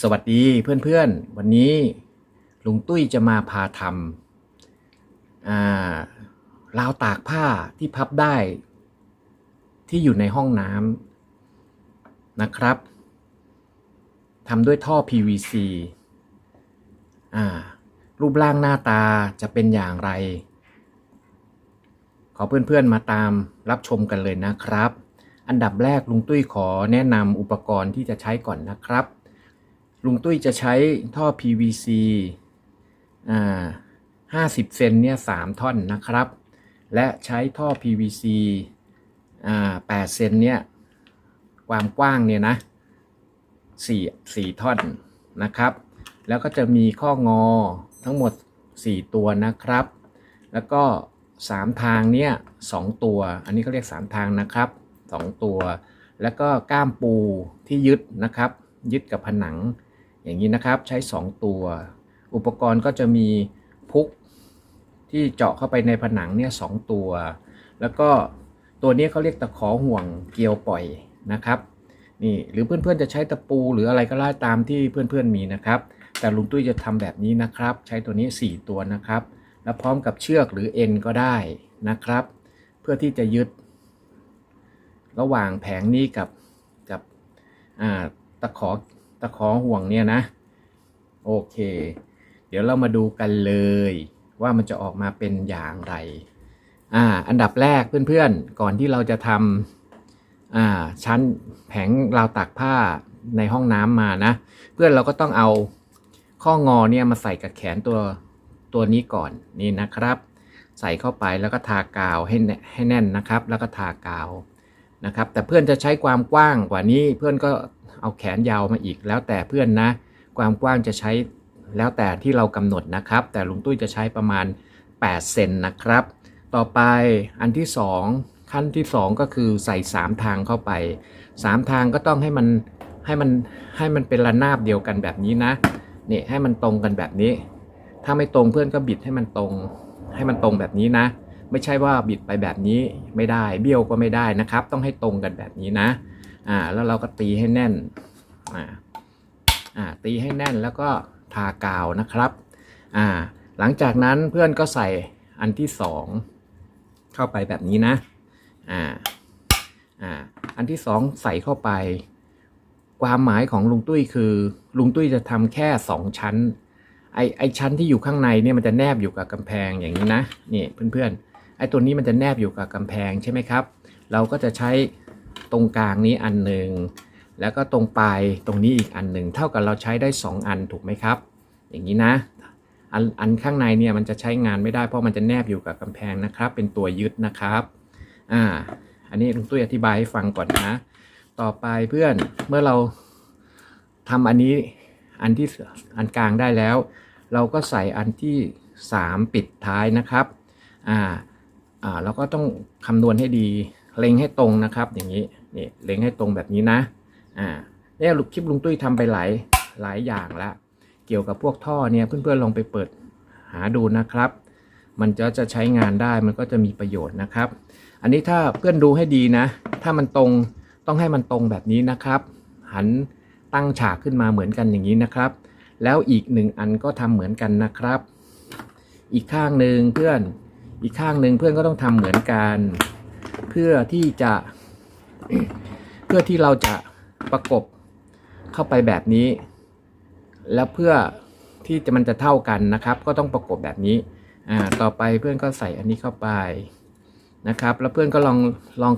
สวัสดีเพื่อนๆ วันนี้ลุงตุ้ยจะมาพาทำราวตากผ้าที่พับได้ ที่อยู่ในห้องน้ำนะครับทำด้วยท่อ PVC อรูปร่างหน้าตาจะเป็นอย่างไร ขอเพื่อนๆมาตามรับชมกันเลยนะครับ อันดับแรกลุงตุ้ยขอแนะนำอุปกรณ์ที่จะใช้ก่อนนะครับ ลุงตุ้ยจะใช้ท่อ PVC อ่า50เซนเนี่ย3ท่อนนะครับ และใช้ท่อ PVC อ่า8เซนเนี่ยความกว้างเนี่ยนะ4 4ท่อนนะครับ แล้วก็จะมีข้องอทั้งหมด4ตัวนะครับ แล้วก็3ทางเนี่ย2ตัว อันนี้เขาเรียก3ทางนะครับ2ตัว แล้วก็ก้ามปูที่ยึดนะครับ ยึดกับผนัง อย่างนี้นะครับใช้ 2 ตัว อุปกรณ์ก็จะมีพุกที่เจาะเข้าไปในผนังเนี่ยสตัว แล้วก็ตัวนี้เขาเรียกตะขอห่วงเกลียวปล่อยนะครับนี่หรือเพื่อนๆจะใช้ตะปูหรืออะไรก็ได้ตามที่เพื่อนๆมีนะครับ แต่ลุงตุ้ยจะทำแบบนี้นะครับ ใช้ตัวนี้ 4 ตัวนะครับ แล้วพร้อมกับเชือกหรือเอ็นก็ได้นะครับ เพื่อที่จะยึด ระหว่างแผงนี้กับกับตะขอ ตะขอห่วงเนี่ยนะ โอเค เดี๋ยวเรามาดูกันเลย ว่ามันจะออกมาเป็นอย่างไร อ่า อันดับแรกเพื่อนๆ ก่อนที่เราจะทำอ่า ชั้นแผงราวตากผ้าในห้องน้ำมานะ เพื่อนเราก็ต้องเอาข้องอเนี่ยมาใส่กับแขนตัวตัวนี้ก่อนนี่นะครับ ใส่เข้าไปแล้วก็ทากาวให้ให้แน่นนะครับ แล้วก็ทากาวนะครับ แต่เพื่อนจะใช้ความกว้างกว่านี้เพื่อนก็ เอาแขนยาวมาอีกแล้วแต่เพื่อนนะ ความกว้างจะใช้แล้วแต่ที่เรากำหนดนะครับ แต่ลุงตุ้ยจะใช้ประมาณ 8 เซนนะครับ ต่อไปอันที่ 2 ขั้นที่ 2 ก็คือใส่ 3 ทางเข้าไป 3 ทางก็ต้องให้มันให้มันให้มันเป็นระนาบเดียวกันแบบนี้นะนี่ให้มันตรงกันแบบนี้ ถ้าไม่ตรงเพื่อนก็บิดให้มันตรง ให้มันตรงแบบนี้นะ ไม่ใช่ว่าบิดไปแบบนี้ไม่ได้ เบี้ยวก็ไม่ได้นะครับ ต้องให้ตรงกันแบบนี้นะ อ่าแล้วเราก็ตีให้แน่นอ่าอ่าตีให้แน่นแล้วก็ทากาวนะครับอ่าหลังจากนั้นเพื่อนก็ใส่อันที่สองเข้าไปแบบนี้นะอ่าอ่าอันที่สองใส่เข้าไป ความหมายของลุงตุ้ยคือ ลุงตุ้ยจะทำแค่สองชั้นไอไอชั้นที่อยู่ข้างในเนี่ยมันจะแนบอยู่กับกำแพงอย่างนี้นะนี่เพื่อนๆไอตัวนี้มันจะแนบอยู่กับกำแพงใช่ไหมครับ เราก็จะใช้ ตรงกลางนี้อันหนึ่งแล้วก็ตรงปลายตรงนี้อีกอันหนึ่งเท่ากับเราใช้ได้ 2 อันถูกไหมครับ อย่างนี้นะอันอันข้างในเนี่ยมันจะใช้งานไม่ได้เพราะมันจะแนบอยู่กับกำแพงนะครับ เป็นตัวยึดนะครับอ่าอันนี้ลุงตุ้ยอธิบายให้ฟังก่อนนะ ต่อไปเพื่อนเมื่อเราทำอันนี้อันที่อันกลางได้แล้ว เราก็ใส่อันที่ 3 ปิดท้ายนะครับอ่าอ่าเราก็ต้องคำนวณให้ดี เล็งให้ตรงนะครับอย่างนี้นี่เล็งให้ตรงแบบนี้นะอ่าเนี่ยคลิปลุงตุ้ยทำไปหลายหลายอย่างแล้วเกี่ยวกับพวกท่อเนี่ยเพื่อนๆลองไปเปิดหาดูนะครับ มันจะจะใช้งานได้มันก็จะมีประโยชน์นะครับ อันนี้ถ้าเพื่อนดูให้ดีนะ ถ้ามันตรงต้องให้มันตรงแบบนี้นะครับ หันตั้งฉากขึ้นมาเหมือนกันอย่างนี้นะครับ แล้วอีกหนึ่งอันก็ทำเหมือนกันนะครับ อีกข้างหนึ่งเพื่อนอีกข้างหนึ่งเพื่อนก็ต้องทำเหมือนกัน เพื่อที่จะเพื่อที่เราจะประกบเข้าไปแบบนี้ แล้วเพื่อที่จะมันจะเท่ากันนะครับ ก็ต้องประกบแบบนี้อ่าต่อไปเพื่อนก็ใส่อันนี้เข้าไปนะครับ แล้วเพื่อนก็ลองลอง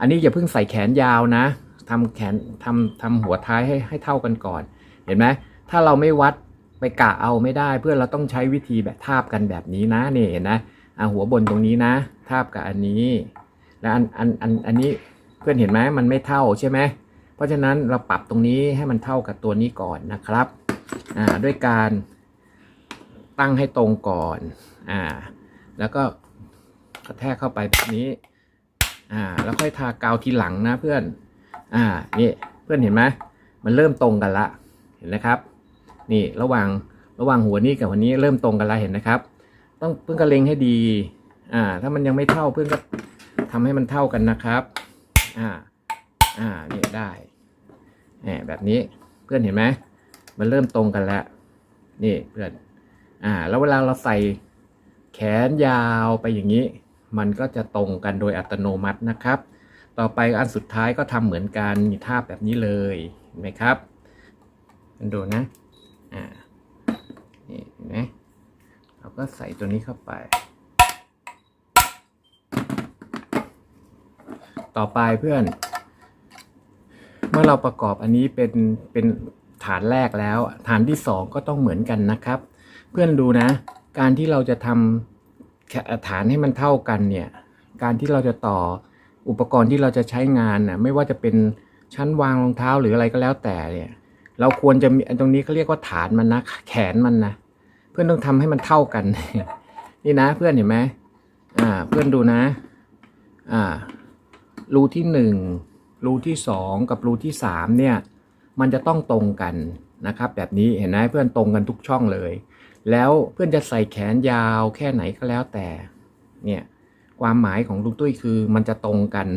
อันนี้อย่าเพิ่งใส่แขนยาวนะทำแขนทำทำหัวท้ายให้ให้เท่ากันก่อน เห็นไหมถ้าเราไม่วัดไปกะเอาไม่ได้เพื่อนเราต้องใช้วิธีแบบทาบกันแบบนี้นะนี่เห็นนะอ่าหัวบนตรงนี้นะ ทาบกับอันนี้ อันอันอันอันนี้เพื่อนเห็นไหมมันไม่เท่าใช่ไหมเพราะฉะนั้นเราปรับตรงนี้ให้มันเท่ากับตัวนี้ก่อนนะครับอ่าด้วยการตั้งให้ตรงก่อนอ่าแล้วก็กระแทกเข้าไปแบบนี้อ่าแล้วค่อยทากาวทีหลังนะเพื่อนอ่านี่เพื่อนเห็นไหมมันเริ่มตรงกันละเห็นนะครับ นี่ระหว่างระหว่างหัวนี้กับหัวนี้เริ่มตรงกันล้วเห็นนะครับ ต้องเพื่อนก็เล็งให้ดีอ่าถ้ามันยังไม่เท่าเพื่อนก็ ทำให้มันเท่ากันนะครับ อ่า อ่า นี่ได้แหมแบบนี้เพื่อนเห็นไหม มันเริ่มตรงกันแล้ว นี่เพื่อน อ่า แล้วเวลาเราใส่แขนยาวไปอย่างนี้ มันก็จะตรงกันโดยอัตโนมัตินะครับ ต่อไปอันสุดท้ายก็ทำเหมือนกันมีท่าแบบนี้เลยเห็นไหมครับกันดูนะ อ่า นี่เห็นไหมเราก็ใส่ตัวนี้เข้าไป ต่อไปเพื่อน เมื่อเราประกอบอันนี้เป็นเป็นฐานแรกแล้ว ฐานที่สองก็ต้องเหมือนกันนะครับ เพื่อนดูนะ การที่เราจะทำฐานให้มันเท่ากันเนี่ย การที่เราจะต่ออุปกรณ์ที่เราจะใช้งานน่ะไม่ว่าจะเป็นชั้นวางรองเท้าหรืออะไรก็แล้วแต่เนี่ย เราควรจะมีตรงนี้เขาเรียกว่าฐานมันนะแขนมันนะเพื่อนต้องทำให้มันเท่ากัน นี่นะเพื่อนเห็นไหมอ่า เพื่อนดูนะ อ่า รูที่หนึ่งรูที่สองกับรูที่สามเนี่ย มันจะต้องตรงกันนะครับ แบบนี้เห็นไหมเพื่อนตรงกันทุกช่องเลย แล้วเพื่อนจะใส่แขนยาวแค่ไหนก็แล้วแต่เนี่ยความหมายของลุงตุ้ยคือมันจะตรงกัน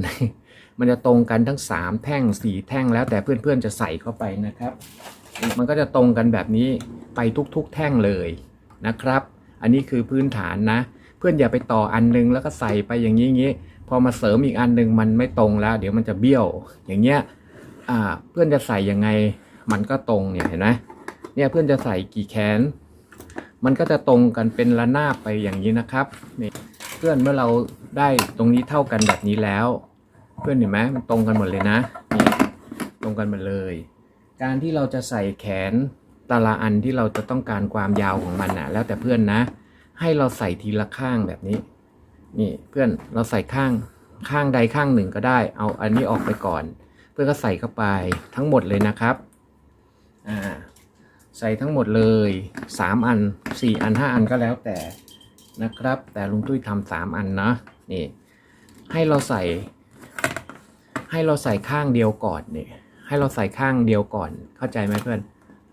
มันจะตรงกันทั้งสามแท่งสี่แท่งแล้วแต่เพื่อนๆจะใส่เข้าไปนะครับ มันก็จะตรงกันแบบนี้ไปทุกๆ แท่งเลยนะครับ อันนี้คือพื้นฐานนะ เพื่อนอย่าไปต่ออันนึงแล้วก็ใส่ไปอย่างนี้อย่างนี้ พอมาเสริมอีกอันหนึ่งมันไม่ตรงแล้ว เดี๋ยวมันจะเบี้ยว อย่างเงี้ยอ่าเพื่อนจะใส่ยังไงมันก็ตรงเนี่ยเห็นไหมเนี่ยเพื่อนจะใส่กี่แขน มันก็จะตรงกันเป็นระนาบไปอย่างนี้นะครับนี่เพื่อนเมื่อเราได้ตรงนี้เท่ากันแบบนี้แล้ว เพื่อนเห็นไหมมันตรงกันหมดเลยนะนี่ตรงกันหมดเลย การที่เราจะใส่แขนแต่ละอันที่เราจะต้องการความยาวของมันนะแล้วแต่เพื่อนนะ ให้เราใส่ทีละข้างแบบนี้ นี่เพื่อนเราใส่ข้างข้างใดข้างหนึ่งก็ได้ เอาอันนี้ออกไปก่อน เพื่อนก็ใส่เข้าไปทั้งหมดเลยนะครับอ่าใส่ทั้งหมดเลยสามอันสี่อันห้าอันก็แล้วแต่นะครับ แต่ลุงตุ้ยทำสามอันนะนี่ ให้เราใส่ ให้เราใส่ข้างเดียวก่อนนี่ให้เราใส่ข้างเดียวก่อน เข้าใจไหมเพื่อน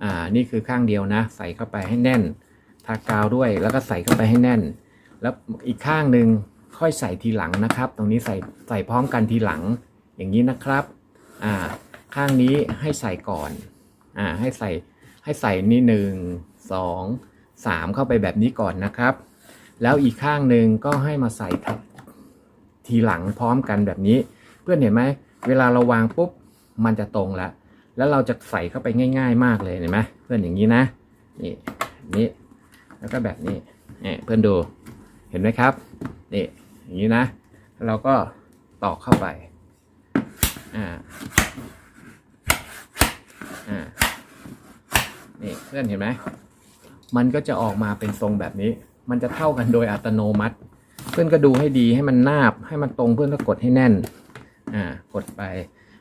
อ่านี่คือข้างเดียวนะ ใส่เข้าไปให้แน่น ทากาวด้วยแล้วก็ใส่เข้าไปให้แน่น แล้วอีกข้างหนึ่งค่อยใส่ทีหลังนะครับ ตรงนี้ใส่ใส่พร้อมกันทีหลังอย่างนี้นะครับอ่าข้างนี้ให้ใส่ก่อนอ่าให้ใส่ให้ใส่นี่หนึ่งสองสามเข้าไปแบบนี้ก่อนนะครับ แล้วอีกข้างหนึ่งก็ให้มาใส่ทับทีหลังพร้อมกันแบบนี้ เพื่อนเห็นไหมเวลาเราวางปุ๊บมันจะตรงแล้วแล้วเราจะใส่เข้าไปง่าย ๆ มากเลยเห็นไหมเพื่อนอย่างนี้นะนี่นี่แล้วก็แบบนี้เนี่ยเพื่อนดู เห็นไหมครับ นี่ อย่างนี้นะ เราก็ตอกเข้าไป อ่า อ่า นี่เพื่อนเห็นไหม มันก็จะออกมาเป็นทรงแบบนี้ มันจะเท่ากันโดยอัตโนมัติ เพื่อนก็ดูให้ดีให้มันนาบ ให้มันตรงเพื่อนก็กดให้แน่น อ่า กดไป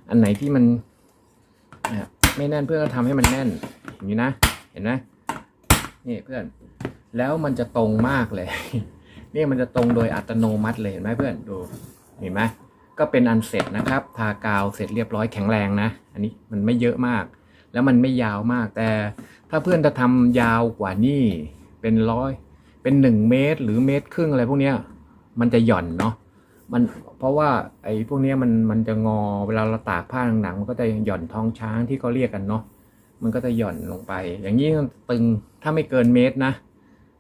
อันไหนที่มัน อ่า ไม่แน่นเพื่อนก็ทำให้มันแน่น อย่างนี้นะ เห็นไหมนี่เพื่อน แล้วมันจะตรงมากเลย นี่มันจะตรงโดยอัตโนมัติเลยเห็นไหมเพื่อนดูเห็นไหมก็เป็นอันเสร็จนะครับ ทากาวเสร็จเรียบร้อยแข็งแรงนะ อันนี้มันไม่เยอะมาก แล้วมันไม่ยาวมาก แต่ถ้าเพื่อนจะทำยาวกว่านี่เป็นร้อยเป็นหนึ่งเมตร หรือเมตรครึ่งอะไรพวกเนี้ยมันจะหย่อนเนาะมันเพราะว่าไอ้พวกนี้มันมันจะงอเวลาเราตากผ้าหนังๆมันก็จะหย่อนท้องช้างที่เขาเรียกกันเนาะมันก็จะหย่อนลงไป อย่างนี้มันตึงถ้าไม่เกินเมตรนะ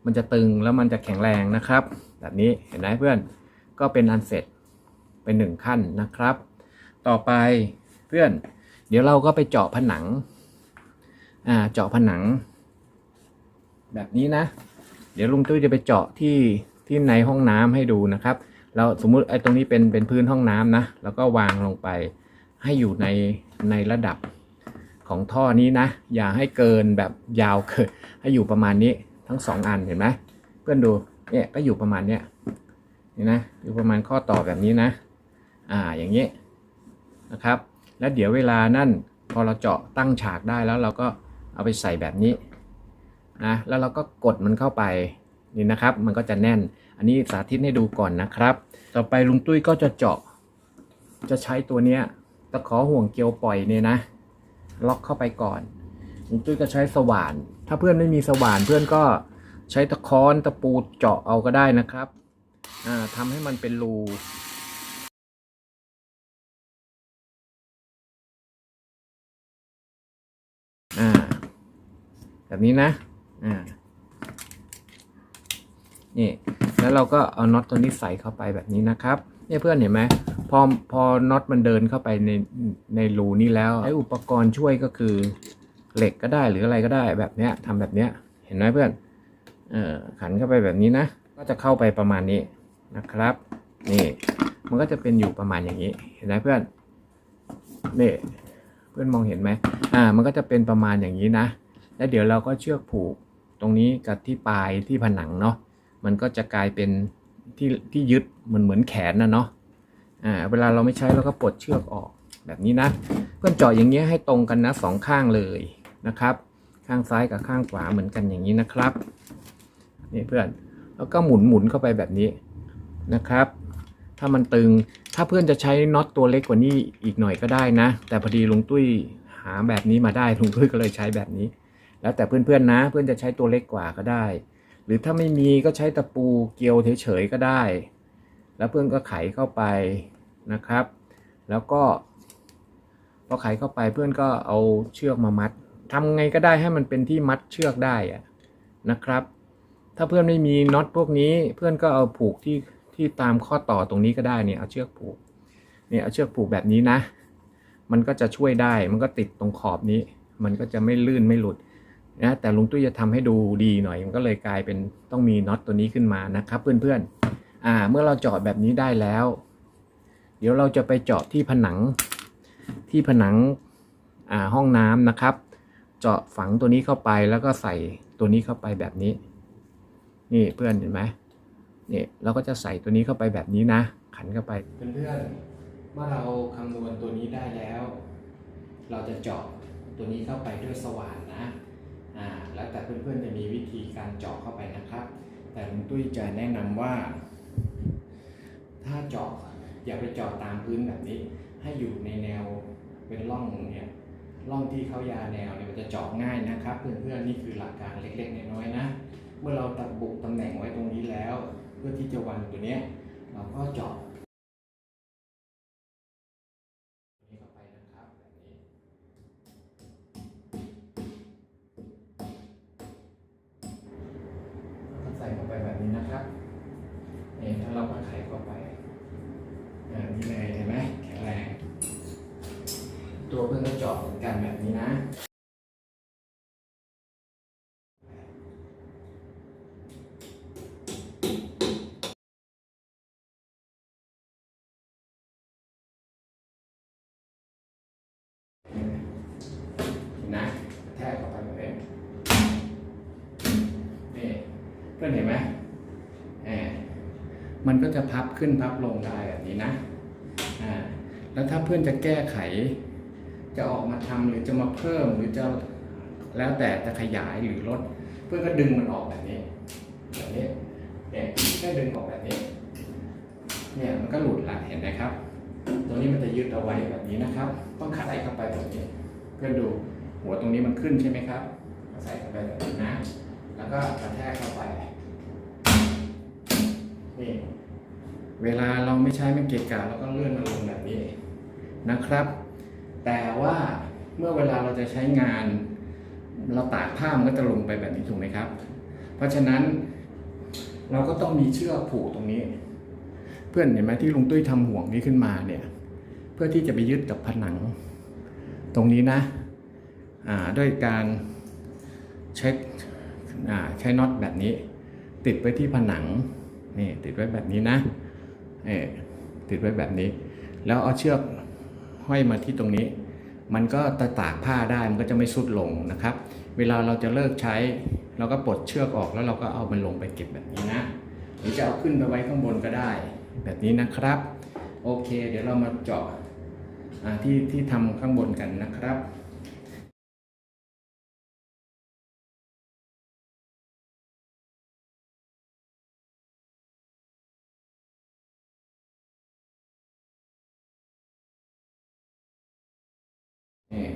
มันจะตึงแล้วมันจะแข็งแรงนะครับ แบบนี้เห็นไหมเพื่อนก็เป็นอันเสร็จเป็นหนึ่งขั้นนะครับ ต่อไปเพื่อน เดี๋ยวเราก็ไปเจาะผนังอ่าเจาะผนัง แบบนี้นะ เดี๋ยวลุงตุ้ยจะไปเจาะที่ที่ในห้องน้ำให้ดูนะครับ เราสมมุติไอ้ตรงนี้เป็นเป็นพื้นห้องน้ำนะแล้วก็วางลงไปให้อยู่ในในระดับของท่อนี้นะ อย่าให้เกินแบบยาวเกินให้อยู่ประมาณนี้ ทั้งสองอันเห็นไหมเพื่อนดูเนี่ยก็อยู่ประมาณเนี้ยเห็นนะอยู่ประมาณข้อต่อแบบนี้นะ อ่าอย่างนี้นะครับ แล้วเดี๋ยวเวลานั่นพอเราเจาะตั้งฉากได้แล้วเราก็เอาไปใส่แบบนี้นะแล้วเราก็กดมันเข้าไปนี่นะครับ มันก็จะแน่น อันนี้สาธิตให้ดูก่อนนะครับ ต่อไปลุงตุ้ยก็จะเจาะ จะใช้ตัวเนี้ยตะขอห่วงเกลียวปล่อยเนี่ยนะ ล็อกเข้าไปก่อนลุงตุ้ยก็ใช้สว่าน ถ้าเพื่อนไม่มีสว่านเพื่อนก็ใช้ตะค้อนตะปูเจาะเอาก็ได้นะครับอ่าทำให้มันเป็นรูแบบนี้นะอ่านี่แล้วเราก็เอาน็อตตัวนี้ใส่เข้าไปแบบนี้นะครับเนี่ยเพื่อนเห็นไหมพอพอน็อตมันเดินเข้าไปในในรูนี้แล้วใช้อุปกรณ์ช่วยก็คือ เหล็กก็ได้หรืออะไรก็ได้แบบเนี้ยทำแบบเนี้ยเห็นไหมเพื่อนเออขันเข้าไปแบบนี้นะ ก็จะเข้าไปประมาณนี้นะครับ นี่ มันก็จะเป็นอยู่ประมาณอย่างนี้ เห็นไหมเพื่อนนี่เพื่อนมองเห็นไหมอ่า มันก็จะเป็นประมาณอย่างนี้นะ แล้วเดี๋ยวเราก็เชือกผูกตรงนี้กับที่ปลายที่ผนังเนาะมันก็จะกลายเป็นที่ที่ยึดเหมือนเหมือนแขนนะเนาะอ่าเวลาเราไม่ใช้เราก็ปลดเชือกออกแบบนี้นะ เพื่อนเจาะอย่างเงี้ยให้ตรงกันนะสองข้างเลย นะครับ ข้างซ้ายกับข้างขวาเหมือนกันอย่างนี้นะครับนี่เพื่อนแล้วก็หมุนหมุนเข้าไปแบบนี้นะครับ ถ้ามันตึงถ้าเพื่อนจะใช้น็อตตัวเล็กกว่านี้อีกหน่อยก็ได้นะ แต่พอดีลุงตุ้ยหาแบบนี้มาได้ลุงตุ้ยก็เลยใช้แบบนี้ แล้วแต่เพื่อนๆนะ เพื่อนจะใช้ตัวเล็กกว่าก็ได้ หรือถ้าไม่มีก็ใช้ตะปูเกลียวเฉยๆก็ได้ แล้วเพื่อนก็ไขเข้าไปนะครับ แล้วก็พอไขเข้าไปเพื่อนก็เอาเชือกมามัด ทำไงก็ได้ให้มันเป็นที่มัดเชือกได้อะนะครับ ถ้าเพื่อนไม่มีน็อตพวกนี้ เพื่อนก็เอาผูกที่ที่ตามข้อต่อตรงนี้ก็ได้เนี่ยเอาเชือกผูกเนี่ยเอาเชือกผูกแบบนี้นะ มันก็จะช่วยได้มันก็ติดตรงขอบนี้ มันก็จะไม่ลื่นไม่หลุดนะแต่ลุงตุ้ยจะทำให้ดูดีหน่อย มันก็เลยกลายเป็นต้องมีน็อตตัวนี้ขึ้นมานะครับ เพื่อนๆอ่า เมื่อเราเจาะแบบนี้ได้แล้ว เดี๋ยวเราจะไปเจาะที่ผนังที่ผนังอ่าห้องน้ำนะครับ เจาะฝังตัวนี้เข้าไปแล้วก็ใส่ตัวนี้เข้าไปแบบนี้ นี่เพื่อนเห็นไหมนี่เราก็จะใส่ตัวนี้เข้าไปแบบนี้นะ ขันเข้าไปเพื่อนๆเมื่อเราคำนวณตัวนี้ได้แล้ว เราจะเจาะตัวนี้เข้าไปด้วยสว่านนะอ่าแล้วแต่เพื่อนๆจะมีวิธีการเจาะเข้าไปนะครับ แต่ลุงตุ้ยจะแนะนำว่า ถ้าเจาะอย่าไปเจาะตามพื้นแบบนี้ ให้อยู่ในแนวเป็นร่องเนี่ย ร่องที่เขายาแนวเนี่ยมันจะเจาะง่ายนะครับเพื่อนๆนี่คือหลักการเล็กๆน้อยๆนะ เมื่อเราตัดบุกตำแหน่งไว้ตรงนี้แล้ว เพื่อที่จะวางตัวเนี้ยเราก็เจาะ ตัวเพื่อนก็เจาะเหมือนกันแบบนี้นะนะแทกเข้าไปแบบนี้นี่เพื่อนเห็นไหมแอบมันก็จะพับขึ้นพับลงได้แบบนี้นะอ่าแล้วถ้าเพื่อนจะแก้ไข จะออกมาทำหรือจะมาเพิ่มหรือจะแล้วแต่จะขยายหรือลดเพื่อนก็ดึงมันออกแบบนี้แบบนี้เนี่ยแค่ดึงออกแบบนี้ เนี่ยมันก็หลุดละเห็นไหมครับ ตัวนี้มันจะยึดเอาไว้แบบนี้นะครับ ต้องขัดใส่เข้าไปแบบนี้เพื่อนดูหัวตรงนี้มันขึ้นใช่ไหมครับใส่เข้าไปแบบนี้นะ แล้วก็กระแทกเข้าไปนี่เวลาเราไม่ใช้มันเกะกะเราก็เลื่อนมันลงแบบนี้นะครับ แต่ว่าเมื่อเวลาเราจะใช้งาน เราตากผ้ามันก็จะลงไปแบบนี้ถูกไหมครับ เพราะฉะนั้นเราก็ต้องมีเชือกผูกตรงนี้ เพื่อนเห็นไหมที่ลุงตุ้ยทำห่วงนี้ขึ้นมาเนี่ย เพื่อที่จะไปยึดกับผนัง ตรงนี้นะอ่าด้วยการใช้อ่าใช้น็อตแบบนี้ ติดไว้ที่ผนังนี่ติดไว้แบบนี้นะเออติดไว้แบบนี้ แล้วเอาเชือก ห้อยมาที่ตรงนี้ มันก็ตะตากผ้าได้มันก็จะไม่สุดลงนะครับ เวลาเราจะเลิกใช้ เราก็ปลดเชือกออกแล้วเราก็เอามันลงไปเก็บแบบนี้นะหรือจะเอาขึ้นไปไว้ข้างบนก็ได้ แบบนี้นะครับ โอเค เดี๋ยวเรามาเจาะที่ที่ทำข้างบนกันนะครับ นี่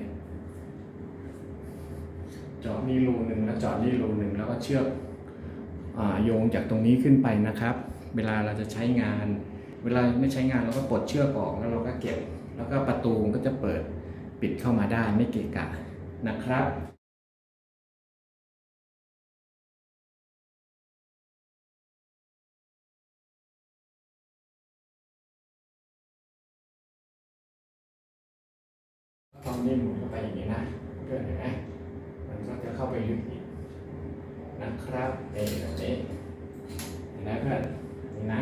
เจาะนี่รูหนึ่งแล้วเจาะนี่รูหนึ่งแล้วก็เชือกอโยงจากตรงนี้ขึ้นไปนะครับ เวลาเราจะใช้งาน เวลาไม่ใช้งานเราก็ปลดเชือกออกแล้วเราก็เก็บ แล้วก็ประตูก็จะเปิดปิดเข้ามาได้ไม่เกะกะนะครับ นี่หมุนเข้าไปอย่างนี้นะเพื่อนเห็นไหมมันก็จะเข้าไปลึกอีกนะครับนี่แบบนี้เห็นไหมเพื่อนนี่นะ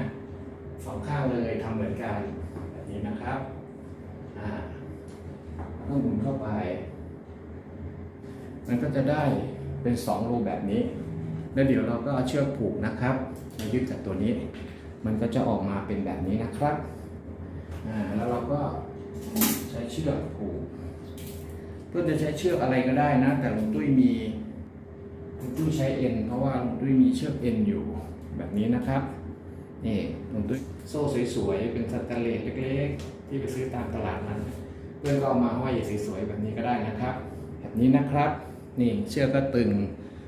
สองข้างเลยทำเหมือนกันแบบนี้นะครับอ่าแล้วก็หมุนเข้าไป มันก็จะได้เป็นสองรูแบบนี้แล้วเดี๋ยวเราก็เอาเชือกผูกนะครับมายึดกับตัวนี้ มันก็จะออกมาเป็นแบบนี้นะครับอ่าแล้วเราก็ใช้เชือกผูก เพื่อนจะใช้เชือกอะไรก็ได้นะ แต่ลุงตุ้ยมีลุงตุ้ยใช้เอ็นเพราะว่าลุงตุ้ยมีเชือกเอ็นอยู่แบบนี้นะครับนี่ลุงตุ้ยโซ่สวยๆเป็นสแตนเลสเล็กๆ ที่ไปซื้อตามตลาดนั้นเพื่อนก็เอามาห้อยสวยๆแบบนี้ก็ได้นะครับ แบบนี้นะครับนี่เชือกก็ตึง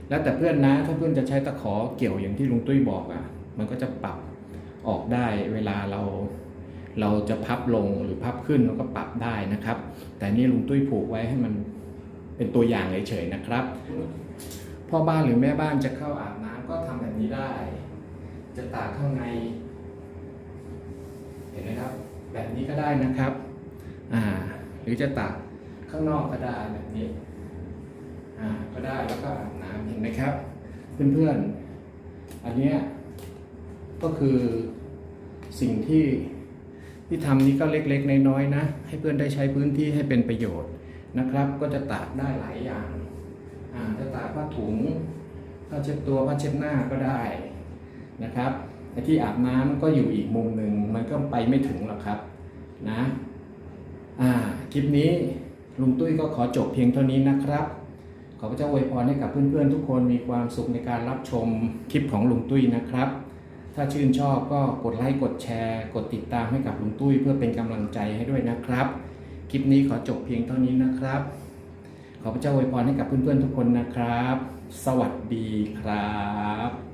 แล้วแต่เพื่อนนะถ้าเพื่อนจะใช้ตะขอเกี่ยวอย่างที่ลุงตุ้ยบอกอะ มันก็จะปรับออกได้เวลาเรา เราจะพับลงหรือพับขึ้นเราก็ปรับได้นะครับ แต่นี่ลุงตุ้ยผูกไว้ให้มันเป็นตัวอย่างเฉยๆนะครับ พ่อบ้านหรือแม่บ้านจะเข้าอาบน้ำก็ทำแบบนี้ได้ จะตากข้างใน เห็นไหมครับ แบบนี้ก็ได้นะครับอ่าหรือจะตากข้างนอกก็ได้แบบนี้อ่าก็ได้แล้วก็อาบน้ำเห็นไหมครับ เพื่อนๆ อันเนี้ยก็คือสิ่งที่ ที่ทำนี้ก็เล็กๆ น้อยๆนะ ให้เพื่อนได้ใช้พื้นที่ให้เป็นประโยชน์นะครับ ก็จะตากได้หลายอย่างาจะตากผ้าถุงผ้าเช็ดตัวผ้าเช็ดหน้าก็ได้นะครับไอ้ที่อาบน้ำก็อยู่อีกมุมหนึ่งมันก็ไปไม่ถึงหรอกครับนะอ่าคลิปนี้ลุงตุ้ยก็ขอจบเพียงเท่านี้นะครับ ขอพระเจ้าอวยพรให้กับเพื่อนๆทุกคนมีความสุขในการรับชมคลิปของลุงตุ้ยนะครับ ถ้าชื่นชอบก็กดไลค์กดแชร์ กดติดตามให้กับลุงตุ้ย เพื่อเป็นกำลังใจให้ด้วยนะครับ คลิปนี้ขอจบเพียงเท่านี้นะครับ ขอพระเจ้าอวยพรให้กับเพื่อนๆทุกคนนะครับ สวัสดีครับ